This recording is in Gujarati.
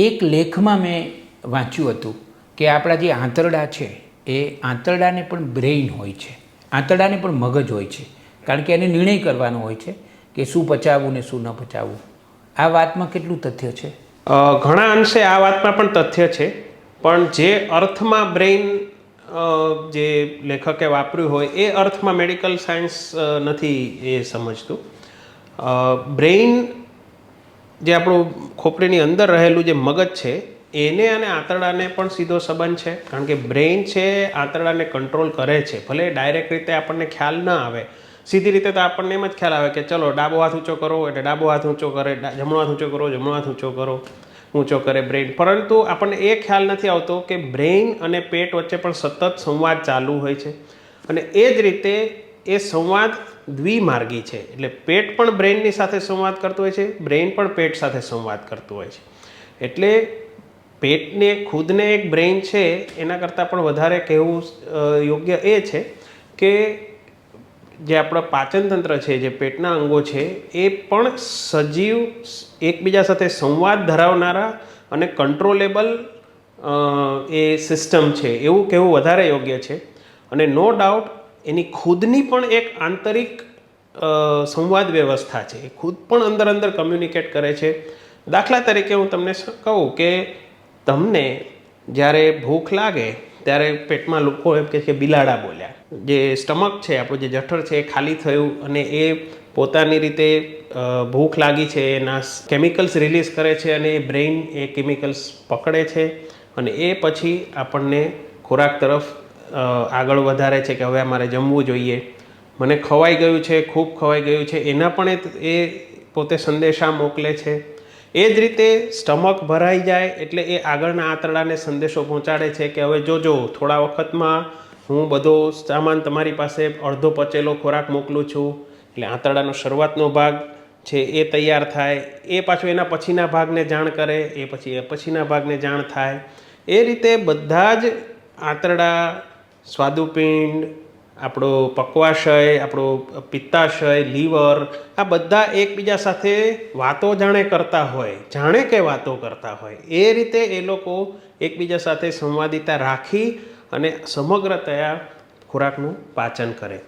એક લેખમાં મેં વાંચ્યું હતું કે આપણા જે આંતરડા છે, એ આંતરડાને પણ બ્રેઇન હોય છે. આંતરડાને પણ મગજ હોય છે. કારણ કે એને નિર્ણય કરવાનો હોય છે કે શું પચાવવું ને શું ન પચાવવું. આ વાતમાં કેટલું તથ્ય છે? ઘણા અંશે આ વાતમાં પણ તથ્ય છે. પણ જે અર્થમાં બ્રેઇન જે લેખકે વાપર્યું હોય, એ અર્થમાં મેડિકલ સાયન્સ નથી એ સમજતું. બ્રેઇન જે આપણું ખોપડીની અંદર રહેલું જે મગજ છે, એને અને આંતરડાને પણ સીધો સંબંધ છે, કારણ કે બ્રેઇન છે, આંતરડાને કંટ્રોલ કરે છે. ભલે ડાયરેક્ટ રીતે આપણને ખ્યાલ ન આવે, સીધી રીતે તો આપણને એમ જ ખ્યાલ આવે કે ચલો ડાબો હાથ ઊંચો કરો, એટલે ડાબો હાથ ઊંચો કરે જમણો હાથ ઊંચો કરો, જમણો હાથ ઊંચો કરો, ઊંચો કરે બ્રેઇન. પરંતુ આપણને એ ખ્યાલ નથી આવતો કે બ્રેઇન અને પેટ વચ્ચે પણ સતત સંવાદ ચાલુ હોય છે. અને એ જ રીતે એ સંવાદ દ્વિમાર્ગી છે. એટલે પેટ પણ બ્રેઇનની સાથે સંવાદ કરતું હોય છે બ્રેઇન પણ પેટ સાથે સંવાદ કરતું હોય છે. એટલે પેટને, ખુદને એક બ્રેઇન છે, એના કરતાં પણ વધારે કહેવું યોગ્ય એ છે કે જે આપણા પાચનતંત્ર છે, જે પેટના અંગો છે, એ પણ સજીવ એકબીજા સાથે સંવાદ ધરાવનારા અને કંટ્રોલેબલ એ સિસ્ટમ છે. એવું કહેવું વધારે યોગ્ય છે. અને નો ડાઉટ એની ખુદની પણ એક આંતરિક સંવાદ વ્યવસ્થા છે. એ ખુદ પણ અંદર અંદર કમ્યુનિકેટ કરે છે. દાખલા તરીકે હું તમને કહું કે તમને જ્યારે ભૂખ લાગે ત્યારે પેટમાં લોકો એમ કહે કે બિલાડા બોલ્યા. જે સ્ટમક છે, આપણું જે જઠર છે, એ ખાલી થયું અને એ પોતાની રીતે ભૂખ લાગી છે, એના કેમિકલ્સ રિલીઝ કરે છે અને એ બ્રેઇન એ કેમિકલ્સ પકડે છે અને એ પછી આપણને ખોરાક તરફ આગળ વધારે છે કે હવે મારે જમવું જોઈએ. મને ખવાઈ ગયું છે, ખૂબ ખવાઈ ગયું છે, એના પણ એ પોતે સંદેશા મોકલે છે. એ જ રીતે સ્ટમક ભરાઈ જાય એટલે એ આગળના આંતરડાને સંદેશો પહોંચાડે છે કે હવે જોજો થોડા વખતમાં હું બધો સામાન તમારી પાસે અડધો પચેલો ખોરાક મોકલું છું. એટલે આંતરડાનો શરૂઆતનો ભાગ છે એ તૈયાર થાય. એ પાછો એના પછીના ભાગને જાણ કરે, એ પછી એ પછીના ભાગને જાણ થાય. એ રીતે બધા જ આંતરડા સ્વાદુપિંડ, આપણો પક્વાશય, આપણો પિત્તાશય, લીવર, આ બધા એકબીજા સાથે વાતો જાણે કરતા હોય, જાણે કે વાતો કરતા હોય. એ રીતે એ લોકો એકબીજા સાથે સંવાદિતા રાખી અને સમગ્રતયા ખોરાકનું પાચન કરે.